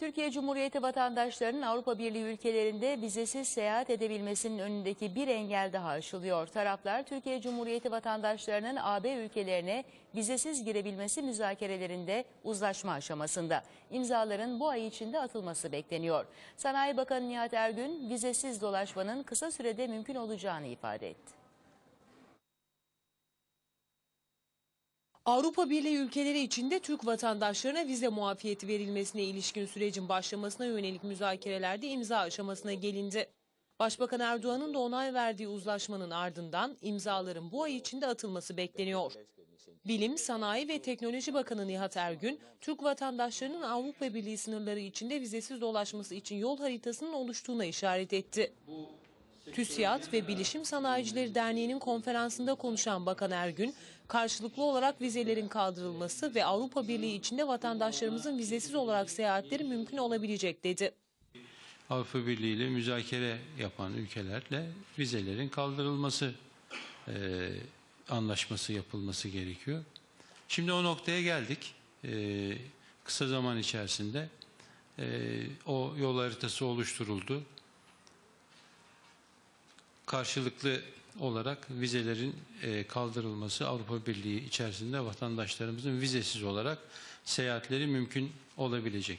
Türkiye Cumhuriyeti vatandaşlarının Avrupa Birliği ülkelerinde vizesiz seyahat edebilmesinin önündeki bir engel daha aşılıyor. Taraflar Türkiye Cumhuriyeti vatandaşlarının AB ülkelerine vizesiz girebilmesi müzakerelerinde uzlaşma aşamasında. İmzaların bu ay içinde atılması bekleniyor. Sanayi Bakanı Nihat Ergün vizesiz dolaşmanın kısa sürede mümkün olacağını ifade etti. Avrupa Birliği ülkeleri içinde Türk vatandaşlarına vize muafiyeti verilmesine ilişkin sürecin başlamasına yönelik müzakerelerde imza aşamasına gelindi. Başbakan Erdoğan'ın da onay verdiği uzlaşmanın ardından imzaların bu ay içinde atılması bekleniyor. Bilim, Sanayi ve Teknoloji Bakanı Nihat Ergün, Türk vatandaşlarının Avrupa Birliği sınırları içinde vizesiz dolaşması için yol haritasının oluştuğuna işaret etti. TÜSİAD ve Bilişim Sanayicileri Derneği'nin konferansında konuşan Bakan Ergün, karşılıklı olarak vizelerin kaldırılması ve Avrupa Birliği içinde vatandaşlarımızın vizesiz olarak seyahatleri mümkün olabilecek dedi. Avrupa Birliği ile müzakere yapan ülkelerle vizelerin kaldırılması e, anlaşması yapılması gerekiyor. Şimdi o noktaya geldik. E, kısa zaman içerisinde e, o yol haritası oluşturuldu. Karşılıklı olarak vizelerin e, kaldırılması Avrupa Birliği içerisinde vatandaşlarımızın vizesiz olarak seyahatleri mümkün olabilecek.